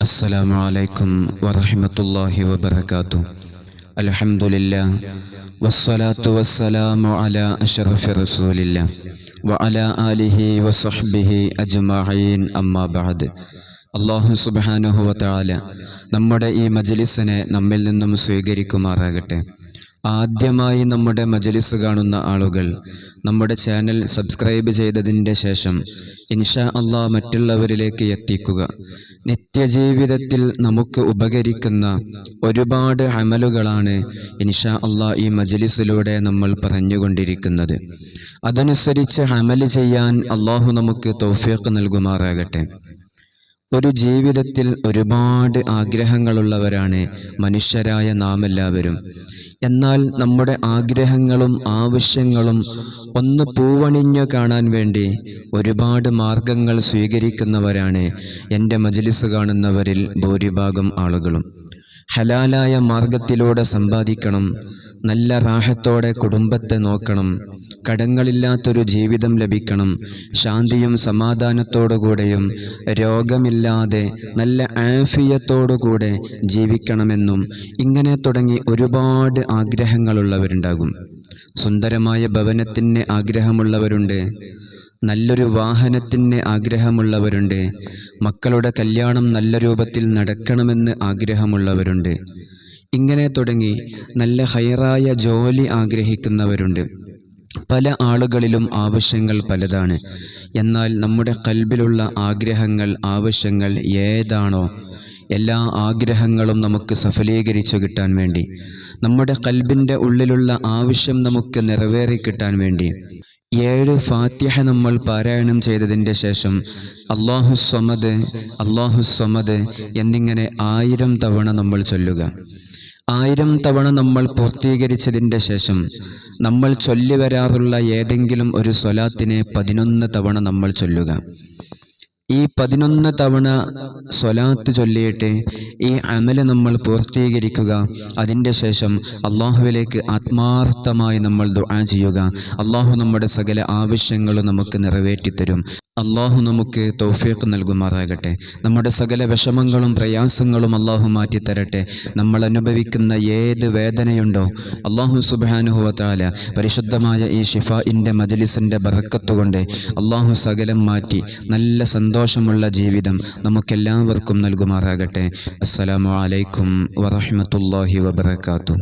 السلام عليكم ورحمة الله وبركاته الحمد لله والصلاة والسلام على أشرف رسول الله وعلى آله وصحبه أجمعين أما بعد അള്ളാഹു സുബാനുഹുവ താല നമ്മുടെ ഈ മജലിസിനെ നമ്മിൽ നിന്നും സ്വീകരിക്കുമാറാകട്ടെ ആദ്യമായി നമ്മുടെ മജലിസ് കാണുന്ന ആളുകൾ നമ്മുടെ ചാനൽ സബ്സ്ക്രൈബ് ചെയ്തതിന്റെ ശേഷം ഇൻഷാ അള്ളാഹ് മറ്റുള്ളവരിലേക്ക് എത്തിക്കുക. നിത്യജീവിതത്തിൽ നമുക്ക് ഉപകരിക്കുന്ന ഒരുപാട് അമലുകളാണ് ഇൻഷാ അള്ളാഹ് ഈ മജലിസിലൂടെ നമ്മൾ പറഞ്ഞുകൊണ്ടിരിക്കുന്നത്. അതനുസരിച്ച് അമൽ ചെയ്യാൻ അള്ളാഹു നമുക്ക് തൗഫീഖ് നൽകുമാറാകട്ടെ. ഒരു ജീവിതത്തിൽ ഒരുപാട് ആഗ്രഹങ്ങളുള്ളവരാണ് മനുഷ്യരായ നാം എല്ലാവരും എന്നാൽ നമ്മുടെ ആഗ്രഹങ്ങളും ആവശ്യങ്ങളും ഒന്ന് പൂവണിഞ്ഞു കാണാൻ വേണ്ടി ഒരുപാട് മാർഗങ്ങൾ സ്വീകരിക്കുന്നവരാണ് എന്റെ മജലിസ് കാണുന്നവരിൽ ഭൂരിഭാഗം ആളുകളും. ഹലാലായ മാർഗത്തിലൂടെ സമ്പാദിക്കണം. നല്ല റാഹത്തോടെ കുടുംബത്തെ നോക്കണം. കടങ്ങളില്ലാത്തൊരു ജീവിതം ലഭിക്കണം. ശാന്തിയും സമാധാനത്തോടുകൂടെയും രോഗമില്ലാതെ നല്ല ആഫിയത്തോടുകൂടെ ജീവിക്കണമെന്നും ഇങ്ങനെ തുടങ്ങി ഒരുപാട് ആഗ്രഹങ്ങളുള്ളവരുണ്ടാകും. സുന്ദരമായ ഭവനത്തിന് ആഗ്രഹമുള്ളവരുണ്ട്. നല്ലൊരു വാഹനത്തിന് ആഗ്രഹമുള്ളവരുണ്ട്. മക്കളുടെ കല്യാണം നല്ല രൂപത്തിൽ നടക്കണമെന്ന് ആഗ്രഹമുള്ളവരുണ്ട്. ഇങ്ങനെ തുടങ്ങി നല്ല ഹയറായ ജോലി ആഗ്രഹിക്കുന്നവരുണ്ട്. പല ആളുകളിലും ആവശ്യങ്ങൾ പലതാണ്. എന്നാൽ നമ്മുടെ കൽബിലുള്ള ആഗ്രഹങ്ങൾ ആവശ്യങ്ങൾ ഏതാണോ എല്ലാ ആഗ്രഹങ്ങളും നമുക്ക് സഫലീകരിച്ചു കിട്ടാൻ വേണ്ടി. നമ്മുടെ കൽബിന്റെ ഉള്ളിലുള്ള ആവശ്യം നമുക്ക് നിറവേറി കിട്ടാൻ വേണ്ടി. ഏഴ് ഫാത്തിഹ നമ്മൾ പാരായണം ചെയ്തതിന്റെ ശേഷം അള്ളാഹു സ്വമദ് അള്ളാഹു സ്വമദ് എന്നിങ്ങനെ ആയിരം തവണ നമ്മൾ ചൊല്ലുക. ആയിരം തവണ നമ്മൾ പൂർത്തീകരിച്ചതിന്റെ ശേഷം നമ്മൾ ചൊല്ലി വരാറുള്ള ഏതെങ്കിലും ഒരു സ്വലാത്തിനെ പതിനൊന്ന് തവണ നമ്മൾ ചൊല്ലുക. ഈ പതിനൊന്ന് തവണ സ്വലാത്ത് ചൊല്ലിയിട്ട് ഈ അമല നമ്മൾ പൂർത്തീകരിക്കുക. അതിന്റെ ശേഷം അള്ളാഹുവിലേക്ക് ആത്മാർത്ഥമായി നമ്മൾ ദുആ ചെയ്യുക. അള്ളാഹു നമ്മുടെ സകല ആവശ്യങ്ങളും നമുക്ക് നിറവേറ്റിത്തരും. അള്ളാഹു നമുക്ക് തൗഫീഖ് നൽകുമാറാകട്ടെ. നമ്മുടെ സകല വിഷമങ്ങളും പ്രയാസങ്ങളും അള്ളാഹു മാറ്റിത്തരട്ടെ. നമ്മൾ അനുഭവിക്കുന്ന ഏത് വേദനയുണ്ടോ അള്ളാഹു സുബാനുഹുവത്താല പരിശുദ്ധമായ ഈ ഷിഫാഇന്റെ മജലിസിന്റെ ബറക്കത്തുകൊണ്ട് അള്ളാഹു സകലം മാറ്റി നല്ല സന്തോഷമുള്ള ജീവിതം നമുക്കെല്ലാവർക്കും നൽകുമാറാകട്ടെ. അസ്സലാമു അലൈക്കും വറഹമത്തല്ലാഹി വബർക്കാത്തു